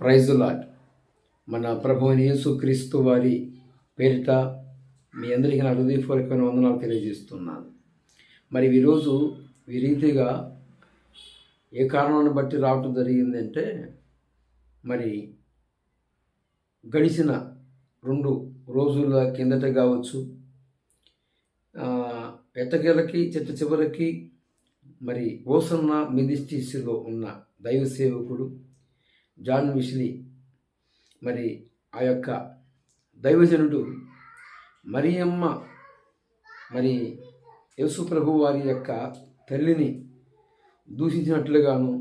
Praise lord మన యేసు యేసుక్రీస్తు వారి పేరిట మీ అందరికీ నా హృదయపూర్వకమైన వందనాలు తెలియజేస్తున్నాను. మరి ఈరోజు ఈ రీతిగా ఏ కారణాన్ని బట్టి రావటం జరిగిందంటే మరి గడిచిన రెండు రోజుల కిందట కావచ్చు ఆ, ఎట్టకేలకి చిట్ట చివరికి మరి ఓసన్న మిదిస్టిస్లో ఉన్న దైవ సేవకుడు జాన్ విష్లీ. మరి ఆ యొక్క దైవజనుడు మరియమ్మ మరి యేసు ప్రభు వారి యొక్క తల్లిని దూషించినట్లుగాను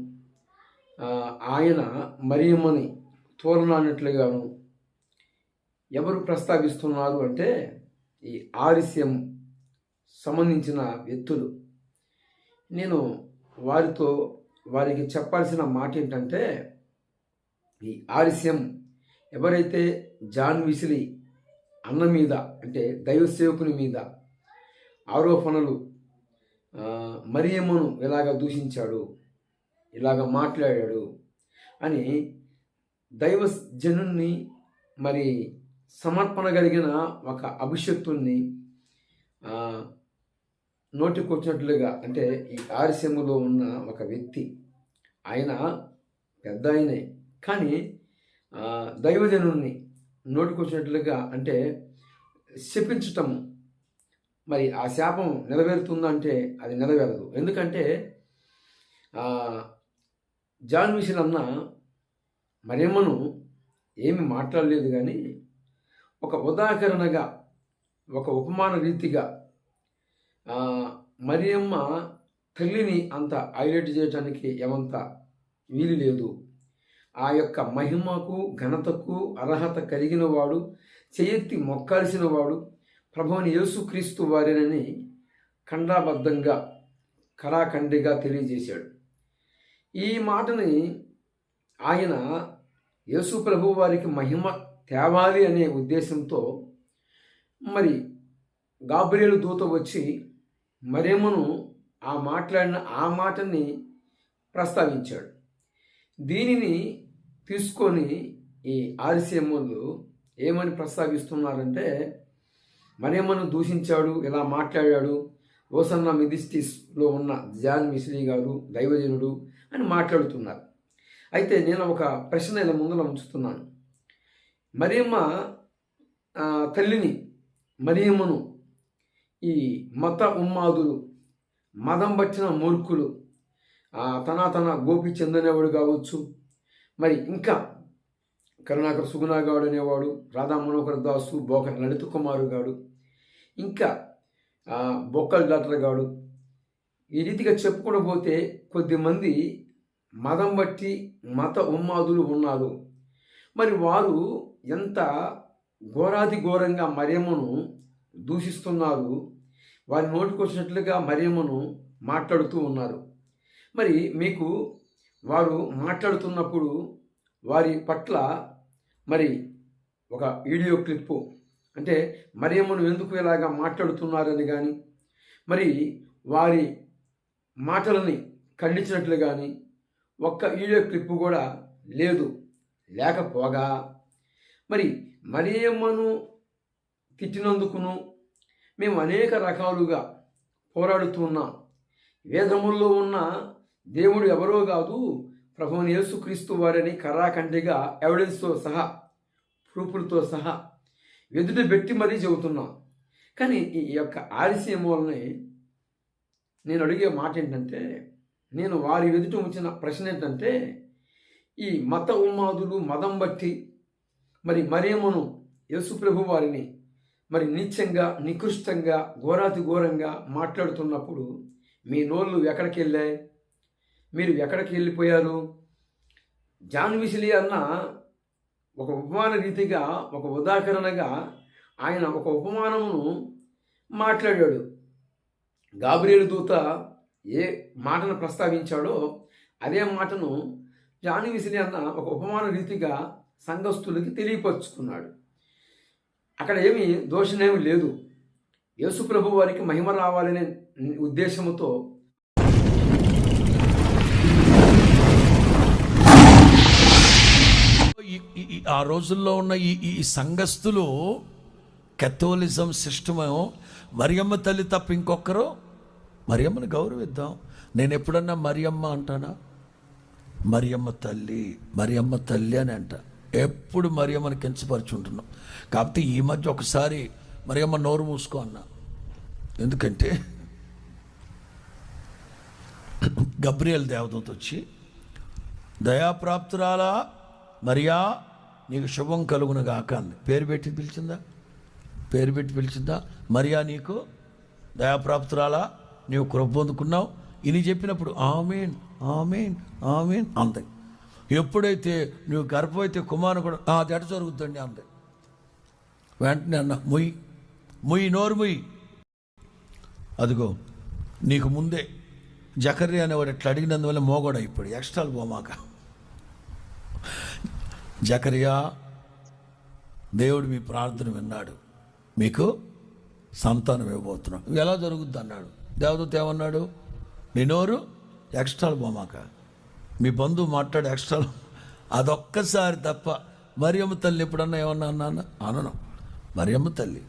ఆయన మరియమ్మని తోలనానట్లుగాను ఎవరు ప్రస్తావిస్తున్నారు అంటే ఈ ఆరిస్యం సంబంధించిన వ్యక్తులు. నేను వారితో వారికి చెప్పాల్సిన మాట ఏంటంటే ఈ ఆలస్యం ఎవరైతే జాన్ విసిలి అన్న మీద అంటే దైవ సేవకుని మీద ఆరోపణలు మరియమ్మను ఇలాగ దూషించాడు ఇలాగ మాట్లాడాడు అని దైవ జనుణ్ణి మరి సమర్పణ కలిగిన ఒక అభిషక్తుణ్ణి నోటికొచ్చినట్లుగా అంటే ఈ ఆర్సెములో ఉన్న ఒక వ్యక్తి ఆయన పెద్ద ఆయనే. కానీ దైవజనుని నోటికొచ్చినట్లుగా అంటే శపించటము. మరి ఆ శాపం నెరవేరుతుందంటే అది నెరవేరదు. ఎందుకంటే జాన్ మిషన్ అన్న మరేమను ఏమి మాట్లాడలేదు కానీ ఒక ఉదాహరణగా ఒక ఉపమాన రీతిగా మరియమ్మ తల్లిని అంత హైలైట్ చేయడానికి ఏమంత వీలు లేదు. ఆ యొక్క మహిమకు ఘనతకు అర్హత కలిగిన వాడు చేయెత్తి మొక్కాల్సిన వాడు ప్రభువుని యేసుక్రీస్తు వారినని ఖండాబద్ధంగా కరాఖండిగా తెలియజేశాడు. ఈ మాటని ఆయన యేసు ప్రభు వారికి మహిమ తేవాలి అనే ఉద్దేశంతో మరి గాబ్రియలు దూత వచ్చి మరేమను ఆ మాట్లాడిన ఆ మాటని ప్రస్తావించాడు. దీనిని తీసుకొని ఈ ఆర్సీఎంలు ఏమని ప్రస్తావిస్తున్నారంటే మరేమను దూషించాడు ఇలా మాట్లాడాడు ఓసన్న మిదిస్టిస్లో ఉన్న జాన్ మిస్లీ గారు దైవజనుడు అని మాట్లాడుతున్నారు. అయితే నేను ఒక ప్రశ్న ఇలా ముందులో ఉంచుతున్నాను. మరియమ్మ తల్లిని మరియమ్మను ఈ మత ఉమ్మాదులు మదం పట్టిన మూర్ఖులు తన తన గోపి చెందనేవాడు కావచ్చు. మరి ఇంకా కరుణాకర్ సుగుణాగాడు అనేవాడు రాధా మనోహర్ దాసు బోకర్ లలిత కుమారు గాడు ఇంకా బొక్కల్ బొక్కల డాక్టర్ గాడు. ఈ రీతిగా చెప్పుకుంటూ పోతే కొద్దిమంది మతం బట్టి మత ఉన్మాదులు ఉన్నారు. మరి వారు ఎంత ఘోరాది ఘోరంగా మరియమ్మను దూషిస్తున్నారు వారి నోటికొచ్చినట్లుగా మరియమ్మను మాట్లాడుతూ ఉన్నారు. మరి మీకు వారు మాట్లాడుతున్నప్పుడు వారి పట్ల మరి ఒక వీడియో క్లిప్పు అంటే మరియమ్మను ఎందుకు ఇలాగా మాట్లాడుతున్నారని కానీ మరి వారి మాటలని ఖండించినట్లు కానీ ఒక్క వీడియో క్లిప్పు కూడా లేదు. లేకపోగా మరి మరియమ్మను తిట్టినందుకును మేము అనేక రకాలుగా పోరాడుతున్నాం వేదముల్లో ఉన్న దేవుడు ఎవరో కాదు ప్రభువుని యేసుక్రీస్తు వారిని కర్రాకంటిగా ఎవిడెన్స్తో సహా ప్రూఫ్లతో సహా ఎదుట పెట్టి మరీ చెబుతున్నాం. కానీ ఈ యొక్క ఆలస్యం వలనే నేను అడిగే మాట ఏంటంటే నేను వారి ఎదుట ఉంచిన ప్రశ్న ఏంటంటే ఈ మత ఉన్మాదులు మదం బట్టి మరి మరియమ్మను యేసుప్రభు వారిని మరి నీచంగా నికృష్టంగా ఘోరాతి ఘోరంగా మాట్లాడుతున్నప్పుడు మీ నోళ్ళు ఎక్కడికి వెళ్ళాయి మీరు ఎక్కడికి వెళ్ళిపోయారు? జాన్ విసిలి అన్న ఒక ఉపమాన రీతిగా ఒక ఉదాహరణగా ఆయన ఒక ఉపమానమును మాట్లాడాడు. గాబ్రియలు దూత ఏ మాటను ప్రస్తావించాడో అదే మాటను జాని విసిలి అన్న ఒక ఉపమాన రీతిగా సంఘస్థులకి తెలియపరుచుకున్నాడు. అక్కడ ఏమి దోషమేమి లేదు. యేసుప్రభు వారికి మహిమ రావాలనే ఉద్దేశంతో ఆ రోజుల్లో ఉన్న ఈ ఈ సంఘస్థులు కెథోలిజం సిస్టమ్ మరియమ్మ తల్లి తప్ప ఇంకొకరు మరియమ్మని గౌరవిద్దాం. నేను ఎప్పుడన్నా మరియమ్మ అంటానా? మరియమ్మ తల్లి మరియమ్మ తల్లి అని అంట. ఎప్పుడు మరియమ్మని కించపరుచుంటున్నాం. కాకపోతే ఈ మధ్య ఒకసారి మరియమ్మ నోరు మూసుకో అన్నా. ఎందుకంటే గబ్రియల్ దేవదూత వచ్చి దయాప్రాప్తురాలా మరియా నీకు శుభం కలుగును గాక అంది. పేరు పెట్టి పిలిచిందా? పేరు పెట్టి పిలిచిందా? మరియా నీకు దయాప్రాప్తురాలా? నీవు కృప పొందుకున్నావు? ఇది చెప్పినప్పుడు ఆమెన్ ఆమెన్ ఆమెన్ అంది. ఎప్పుడైతే నువ్వు గర్భమైతే కుమారు కూడా "ఆ, అది ఎట జరుగుతుందండి అంది. వెంటనే అన్న ముయ్ ముయ్ నోరు ముయ్. అదిగో నీకు ముందే జకర్య అనేవాడు ఎట్లా అడిగినందువల్ల మోగోడు ఇప్పుడు ఎక్స్ట్రాలు పోమాక. జకరియా దేవుడు మీ ప్రార్థన విన్నాడు. మీకు సంతానం ఇవ్వబోతున్నాడు. ఇవి ఎలా జరుగుద్ది అన్నాడు దేవదూత ఏమన్నాడు? నీ నోరు ఎక్స్ట్రాలు మీ బంధువు మాట్లాడు ఎక్స్ట్రాలు అదొక్కసారి తప్ప మరియమ్మ తల్లి ఎప్పుడన్నా ఏమన్నా అన్నాను? అనను. మరియమ్మ తల్లి.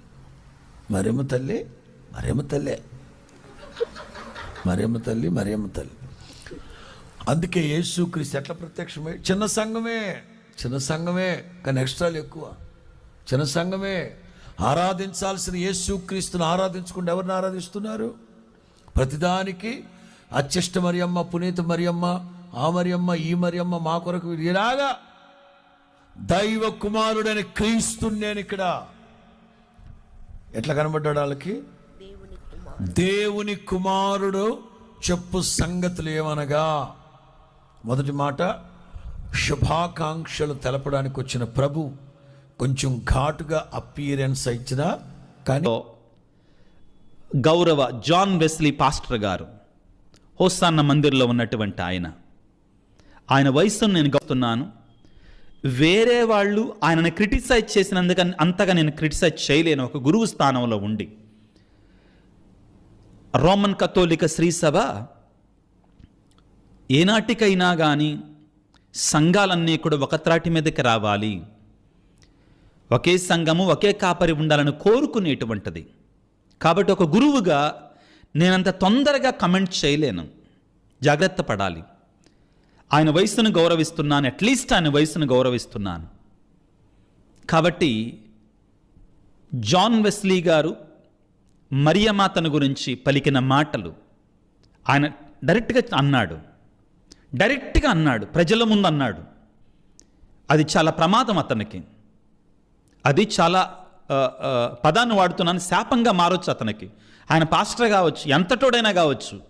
మరియమ్మ తల్లి మరియమ్మ తల్లే. మరియమ్మ తల్లి మరియమ్మ తల్లి. అందుకే యేసుక్రీస్తు ఎట్లా ప్రత్యక్షమై? చిన్న సంఘమే. చిన్న సంఘమే కానీ ఎక్స్ట్రాలు ఎక్కువ. చిన్న సంఘమే ఆరాధించాల్సిన యేసుక్రీస్తుని ఆరాధించకుండా ఎవరిని ఆరాధిస్తున్నారు? ప్రతిదానికి అత్యష్ట మరియమ్మ పునీత మరియమ్మ ఆ మరియమ్మ ఈ మరియమ్మ మా కొరకు ఇలాగా దైవ కుమారుడని క్రీస్తుని నేను ఇక్కడ ఎట్లా కనబడ్డాడు వాళ్ళకి? దేవుని కుమారుడు చెప్పు సంగతులు ఏమనగా? మొదటి మాట శుభాకాంక్షలు తెలపడానికి వచ్చిన ప్రభు కొంచెం ఘాటుగా అపీరెన్స్ ఇచ్చిన కానీ గౌరవ జాన్ వెస్లీ పాస్టర్ గారు హోసాన్న మందిర్లో ఉన్నటువంటి ఆయన. ఆయన వయసును నేను గౌతున్నాను వేరే వాళ్ళు ఆయనను క్రిటిసైజ్ చేసినందుకు అంతగా నేను క్రిటిసైజ్ చేయలేను. ఒక గురువు స్థానంలో ఉండి. రోమన్ కథోలిక శ్రీసభ ఏనాటికైనా కానీ సంఘాలన్నీ కూడా ఒక త్రాటి మీదకి రావాలి. ఒకే సంఘము ఒకే కాపరి ఉండాలని కోరుకునేటువంటిది. కాబట్టి ఒక గురువుగా నేనంత తొందరగా కమెంట్ చేయలేను. జాగ్రత్త పడాలి. ఆయన వయసును గౌరవిస్తున్నాను అట్లీస్ట్ ఆయన వయసును గౌరవిస్తున్నాను. కాబట్టి జాన్ వెస్లీ గారు మరియమాతను గురించి పలికిన మాటలు ఆయన డైరెక్ట్గా అన్నాడు. డైరెక్ట్గా అన్నాడు ప్రజల ముందు అన్నాడు. అది చాలా ప్రమాదం అతనికి. అది చాలా పదాన్ని వాడుతున్నాను శాపంగా మారొచ్చు అతనికి. ఆయన పాస్టర్ కావచ్చు ఎంతటోడైనా కావచ్చు.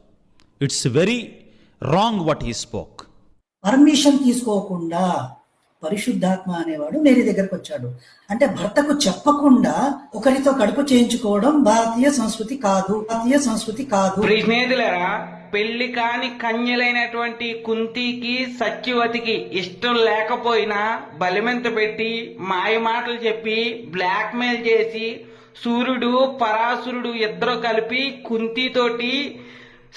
It's very wrong what he spoke. Permission తీసుకోకుండా పరిశుద్ధాత్మ అనేవాడు మేరీ దగ్గరకు వచ్చాడు. అంటే భర్తకు చెప్పకుండా ఒకరితో కడుపు చేయించుకోవడం భారతీయ సంస్కృతి కాదు భారతీయ సంస్కృతి కాదు. పెళ్ళి కాని కన్యలైనటువంటి కుంతికి సత్యవతికి ఇష్టం లేకపోయినా బలిమెంత పెట్టి మాయ మాటలు చెప్పి బ్లాక్ మెయిల్ చేసి సూర్యుడు పరాశురుడు ఇద్దరు కలిపి కుంతితోటి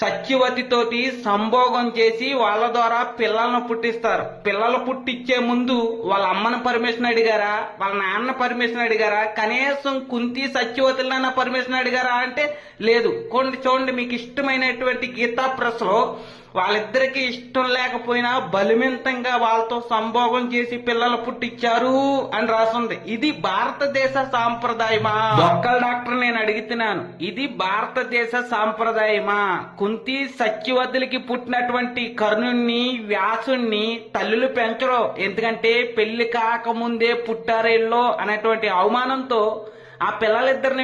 సత్యవతితోటి సంభోగం చేసి వాళ్ళ ద్వారా పిల్లలను పుట్టిస్తారు. పిల్లలు పుట్టించే ముందు వాళ్ళ అమ్మని పర్మిషన్ అడిగారా? వాళ్ళ నాన్న పర్మిషన్ అడిగారా? కనీసం కుంతి సత్యవతులన్న పర్మిషన్ అడిగారా అంటే లేదు. కొన్ని చూడండి మీకు ఇష్టమైనటువంటి గీతా ప్రెస్లో వాళ్ళిద్దరికి ఇష్టం లేకపోయినా బలిమింతంగా వాళ్ళతో సంభోగం చేసి పిల్లలు పుట్టించారు అని రాసుంది. ఇది భారతదేశ సాంప్రదాయమా? ఒక్కల డాక్టర్ నేను అడుగుతున్నాను. ఇది భారతదేశ సాంప్రదాయమా? కుంతి సత్యవతులకి పుట్టినటువంటి కర్ణుణ్ణి వ్యాసుణ్ణి తల్లులు పెంచరు. ఎందుకంటే పెళ్ళి కాకముందే పుట్టారేళ్ళో అనేటువంటి అవమానంతో ఆ పిల్లలిద్దరిని